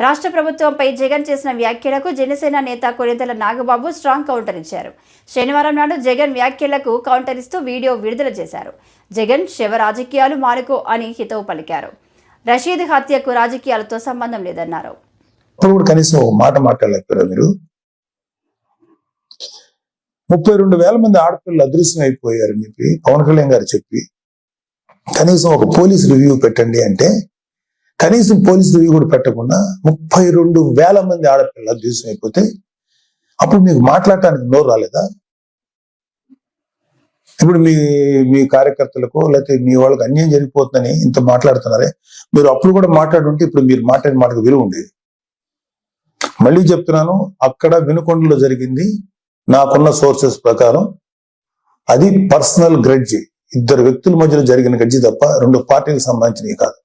రాష్ట్ర ప్రభుత్వంపై జగన్ చేసిన వ్యాఖ్యలకు జనసేన నేత కొనిదెల నాగబాబు స్ట్రాంగ్ కౌంటర్ ఇచ్చారు. శనివారం నాడు జగన్ వ్యాఖ్యలకు కౌంటర్ ఇస్తూ వీడియో విడుదల చేశారు. జగన్ శివ రాజకీయాలు మానుకో అని హితవు పలికారు. రషీద్ హత్యకు రాజకీయాలతో సంబంధం లేదన్నారు. కనీసం మాట మాట్లాడలేకపోయారు మీరు? ముప్పై రెండు వేల మంది ఆడపిల్లలు అదృశ్యం అయిపోయారని చెప్పి పవన్ కళ్యాణ్ గారు చెప్పి కనీసం ఒక పోలీస్ రివ్యూ పెట్టండి అంటే కనీసం పోలీసులు రివ్యూ కూడా పెట్టకుండా ముప్పై రెండు వేల మంది ఆడపిల్లలు అదృశ్యం అయిపోతే అప్పుడు మీకు మాట్లాడటానికి నోరు రాలేదా? ఇప్పుడు మీ మీ కార్యకర్తలకు లేకపోతే మీ వాళ్ళకి అన్యాయం జరిగిపోతుందని ఇంత మాట్లాడుతున్నారే. మీరు అప్పుడు కూడా మాట్లాడుంటే ఇప్పుడు మీరు మాట్లాడిన మాటకు విలువ ఉండేది మళ్ళీ చెప్తున్నాను అక్కడ వినుకొండలో జరిగింది నాకున్న సోర్సెస్ ప్రకారం అది పర్సనల్ గ్రడ్జి. ఇద్దరు వ్యక్తుల మధ్యలో జరిగిన గడ్జి తప్ప రెండు పార్టీలకు సంబంధించినవి కాదు.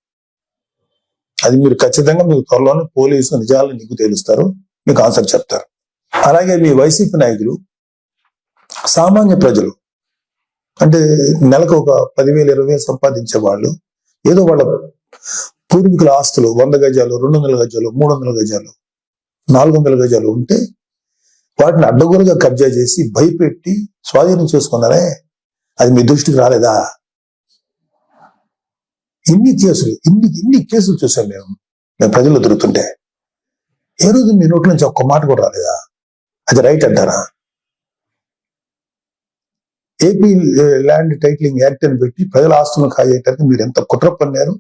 అది మీరు ఖచ్చితంగా మీకు త్వరలోనే పోలీసు నిజాలను నీకు తేలుస్తారు మీకు ఆన్సర్ చెప్తారు. అలాగే మీ వైసీపీ నాయకులు సామాన్య ప్రజలు అంటే నెలకు ఒక పదివేలు ఇరవై వేలు సంపాదించే వాళ్ళు ఏదో వాళ్ళ పూర్వీకుల ఆస్తులు వంద గజాలు రెండు వందల గజాలు మూడు వందల గజాలు నాలుగు వందల గజాలు ఉంటే వాటిని అడ్డగోలుగా కబ్జా చేసి భయపెట్టి స్వాధీనం చేసుకున్నారే అది మీ దృష్టికి రాలేదా? ఇన్ని కేసులు ఇన్ని ఇన్ని కేసులు చూసాం మేము. మేము ప్రజలు దొరుకుతుంటే ఏ రోజు మీ నోట్ల నుంచి ఒక్క మాట కూడా రాలేదా? అది రైట్ అంటారా? ఏపీ ల్యాండ్ టైటిలింగ్ యాక్ట్ అని పెట్టి ప్రజల ఆస్తులను కాజేయటానికి మీరు ఎంత కుట్ర పన్నారు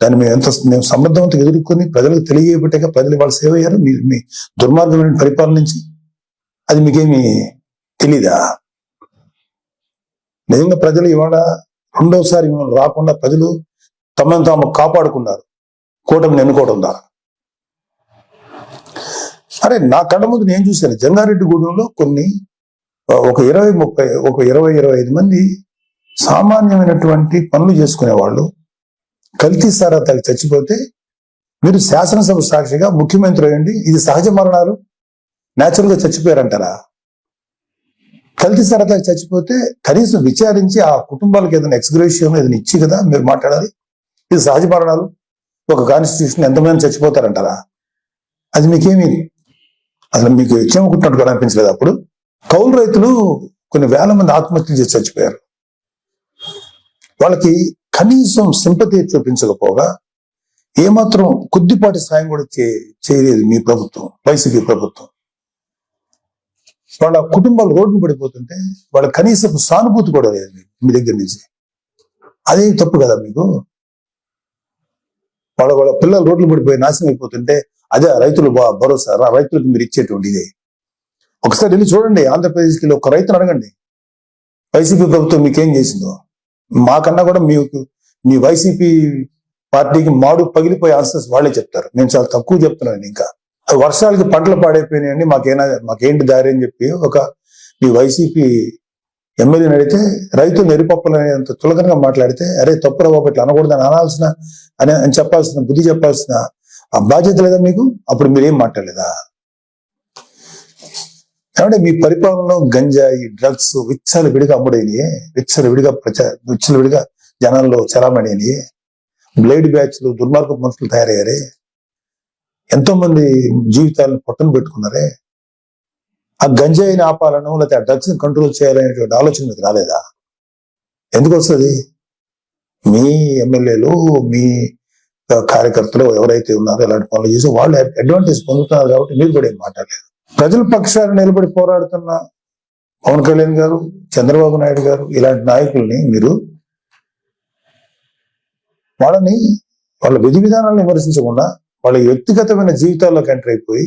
దాన్ని మేము ఎంత మేము సమర్థవంతంగా ఎదుర్కొని ప్రజలకు తెలియబట్టాక ప్రజలు వాళ్ళు సేవ అయ్యారు. మీ మీ దుర్మార్గమైన పరిపాలన నుంచి. అది మీకేమి తెలీదా? నిజంగా ప్రజలు ఇవాళ రెండోసారి మిమ్మల్ని రాకుండా ప్రజలు తమను తాము కాపాడుకున్నారు. కూటమిని ఎన్నుకోవడం ద్వారా. అరే నా కళ్ళ ముందు నేను చూశాను? జంగారెడ్డిగూడెంలో కొన్ని ఒక ఇరవై ముప్పై ఒక ఇరవై ఇరవై ఐదు మంది సామాన్యమైనటువంటి పనులు చేసుకునే వాళ్ళు కల్తీ సారా చచ్చిపోతే మీరు శాసనసభ సాక్షిగా ముఖ్యమంత్రి అయ్యండి. ఇది సహజ మరణాలు. న్యాచురల్గా చచ్చిపోయారంటారా? కల్తీ సారా చచ్చిపోతే కనీసం విచారించి ఆ కుటుంబాలకు ఏదైనా ఎక్స్గ్రేషియం ఏదైనా ఇచ్చి కదా మీరు మాట్లాడాలి. ఇది సహజ మరణాలు ఒక కాన్స్టిట్యూషన్ ఎంతమంది చచ్చిపోతారంటారా? అది మీకేమీ అసలు మీకు ఇచ్చేమనుకుంటున్నట్టు కూడా అనిపించలేదు అప్పుడు. కౌలు రైతులు కొన్ని వేల మంది ఆత్మహత్యలు చేసి చచ్చిపోయారు. వాళ్ళకి కనీసం సింపతి చూపించకపోగా ఏమాత్రం కొద్దిపాటి సాయం కూడా చే- చేయలేదు మీ ప్రభుత్వం వైసీపీ ప్రభుత్వం. వాళ్ళ కుటుంబాలు రోడ్డు పడిపోతుంటే వాళ్ళ కనీసం సానుభూతి కూడా లేదు మీ దగ్గర నుంచి. అదే తప్పు కదా మీకు? వాళ్ళ వాళ్ళ పిల్లలు రోడ్లు పడిపోయి నాశనం అయిపోతుంటే అదే రైతులు బా- భరోసా రా- రైతులకు మీరు ఇచ్చేటువంటి ఇదే ఒకసారి వెళ్ళి చూడండి ఆంధ్రప్రదేశ్కి వెళ్ళి ఒక రైతును అడగండి. వైసీపీ ప్రభుత్వం మీకేం చేసిందో? మాకన్నా కూడా మీకు మీ వైసీపీ పార్టీకి మాడు పగిలిపోయే ఆన్సర్స్ వాళ్ళే చెప్తారు. నేను చాలా తక్కువ చెప్తున్నాను ఇంకా. వర్షాలకి పంటలు పాడైపోయినాయండి మాకేనా మాకేంటి దారి అని చెప్పి ఒక మీ వైసీపీ ఎమ్మెల్యేని అడిగితే రైతులు నెరిపప్పులనేంత తులకనగా మాట్లాడితే అరే తప్పురా బాబు ఇట్లా అనకూడదని అనాల్సిన అని అని చెప్పాల్సిన బుద్ధి చెప్పాల్సిన ఆ బాధ్యత లేదా మీకు? అప్పుడు మీరేం మాట్లాడలేదా? ఏమంటే మీ పరిపాలనలో గంజాయి డ్రగ్స్ విచ్చలు విడిగా అమ్ముడైనయే విచ్చలు విడిగా ప్రచార విచ్చలు విడిగా జనాల్లో చలామణి బ్లేడ్ బ్యాచ్లు దుర్మార్గ మనుషులు తయారయ్యారే ఎంతో మంది జీవితాలను పొట్టను పెట్టుకున్నారే ఆ గంజాయిని ఆపాలను లేకపోతే ఆ డ్రగ్స్ని కంట్రోల్ చేయాలనేటువంటి ఆలోచన మీకు రాలేదా? ఎందుకు వస్తుంది? మీ ఎమ్మెల్యేలు మీ కార్యకర్తలు ఎవరైతే ఉన్నారో ఇలాంటి పనులు చేసి వాళ్ళు అడ్వాంటేజ్ పొందుతున్నారు కాబట్టి మీరు కూడా ఏం మాట్లాడలేదు. ప్రజల పక్షాన్ని నిలబడి పోరాడుతున్న పవన్ కళ్యాణ్ గారు చంద్రబాబు నాయుడు గారు ఇలాంటి నాయకుల్ని మీరు వాళ్ళని వాళ్ళ విధి విధానాలను విమర్శించకుండా వాళ్ళ వ్యక్తిగతమైన జీవితాల్లోకి ఎంటర్ అయిపోయి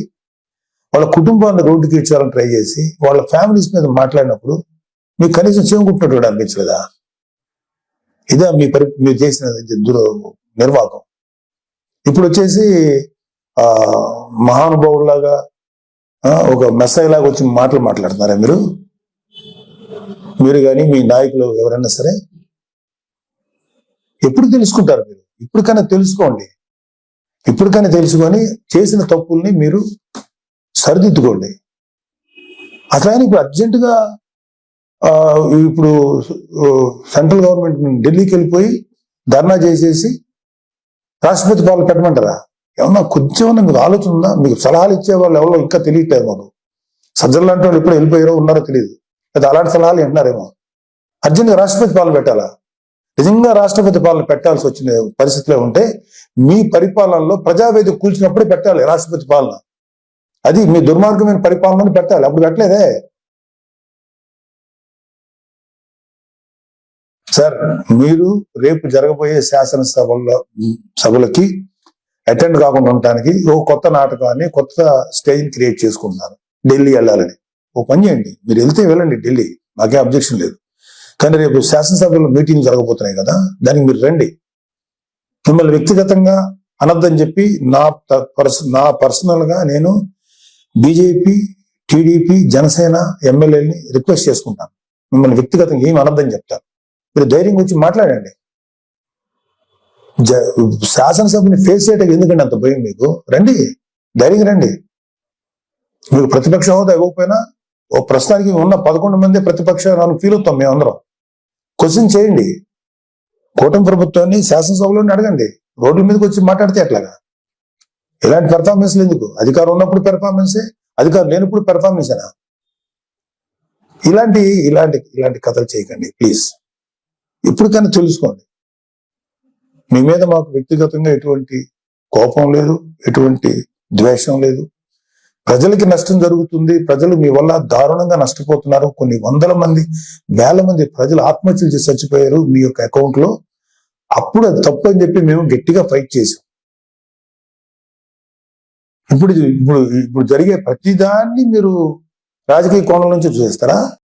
వాళ్ళ కుటుంబాన్ని రోడ్డుకి ఇచ్చాలని ట్రై చేసి వాళ్ళ ఫ్యామిలీస్ మీద మాట్లాడినప్పుడు మీకు కనీసం చేకుంటున్నట్టు కూడా అనిపించలేదా? ఇదే మీ పరి మీరు చేసిన దుర నిర్వాహకం ఇప్పుడు వచ్చేసి ఆ మహానుభావులాగా ఒక మెస్సై లాగా వచ్చి మాటలు మాట్లాడుతున్నారా మీరు? మీరు కానీ మీ నాయకులు ఎవరైనా సరే? ఎప్పుడు తెలుసుకుంటారు మీరు? ఇప్పటికైనా తెలుసుకోండి. ఇప్పటికైనా తెలుసుకొని చేసిన తప్పుల్ని మీరు సరిదిద్దుకోండి. అసలు ఇప్పుడు అర్జెంటుగా ఇప్పుడు సెంట్రల్ గవర్నమెంట్ ఢిల్లీకి వెళ్ళిపోయి ధర్నా చేసేసి రాష్ట్రపతి పాలన పెట్టమంటారా? ఏమన్నా కొంచెం మీకు ఆలోచన ఉందా? మీకు సలహాలు ఇచ్చే వాళ్ళు ఎవరో ఇంకా తెలియట్లేదు మాకు. సజ్జలు లాంటి వాళ్ళు ఎప్పుడు వెళ్ళిపోయారో ఉన్నారో తెలియదు. లేదా అలాంటి సలహాలు వింటున్నారేమో. అర్జెంట్గా రాష్ట్రపతి పాలన పెట్టాలా? నిజంగా రాష్ట్రపతి పాలన పెట్టాల్సి వచ్చిన పరిస్థితిలో ఉంటే మీ పరిపాలనలో ప్రజావేదిక కూల్చినప్పుడే పెట్టాలి రాష్ట్రపతి పాలన. అది మీ దుర్మార్గమైన పరిపాలనని పెట్టాలి. అప్పుడు పెట్టలేదే. సార్ మీరు రేపు జరగబోయే శాసనసభల్లో సభలకి అటెండ్ కాకుండా ఉండటానికి ఓ కొత్త నాటకాన్ని కొత్త స్టేజ్ క్రియేట్ చేసుకుంటున్నారు. ఢిల్లీ వెళ్ళాలని. ఓ పని చేయండి. మీరు వెళ్తే వెళ్ళండి ఢిల్లీ. నాకే అబ్జెక్షన్ లేదు. కానీ రేపు శాసనసభలో మీటింగ్ జరగబోతున్నాయి కదా దానికి మీరు రండి. మిమ్మల్ని వ్యక్తిగతంగా అనద్దని చెప్పి నా పర్స నా పర్సనల్గా నేను బీజేపీ టీడీపీ జనసేన ఎమ్మెల్యేని రిక్వెస్ట్ చేసుకుంటాను మిమ్మల్ని వ్యక్తిగతంగా ఏమి అనర్థం చెప్తారు. మీరు ధైర్యం వచ్చి మాట్లాడండి. జ- శాసనసభని ఫేస్ చేయడానికి ఎందుకండి అంత భయం మీకు? రండి ధైర్యంగా రండి. మీకు ప్రతిపక్ష హోదా ఇవ్వకపోయినా ఓ ప్రస్తుతానికి ఉన్న పదకొండు మంది ప్రతిపక్ష ఫీల్ అవుతాం మేమందరం క్వశ్చన్ చేయండి. కూటమి ప్రభుత్వాన్ని శాసనసభలోనే అడగండి. రోడ్ల మీదకి వచ్చి మాట్లాడితే ఎట్లాగా? ఇలాంటి పెర్ఫార్మెన్స్ ఎందుకు? అధికారం ఉన్నప్పుడు పెర్ఫార్మెన్సే అధికారం లేనప్పుడు పెర్ఫార్మెన్సేనా ఇలాంటి ఇలాంటి ఇలాంటి కథలు చేయకండి ప్లీజ్ ఇప్పటికైనా తెలుసుకోండి. మీ మీద మాకు వ్యక్తిగతంగా ఎటువంటి కోపం లేదు ఎటువంటి ద్వేషం లేదు. ప్రజలకి నష్టం జరుగుతుంది ప్రజలు మీ వల్ల దారుణంగా నష్టపోతున్నారు. కొన్ని వందల మంది వేల మంది ప్రజలు ఆత్మహత్యలు చేసి చచ్చిపోయారు మీ యొక్క అకౌంట్లో. అప్పుడు అది తప్పు అని చెప్పి మేము గట్టిగా ఫైట్ చేసాం ఇప్పుడు ఇప్పుడు ఇప్పుడు జరిగే ప్రతిదాన్ని మీరు రాజకీయ కోణం నుంచి చూసేస్తారా?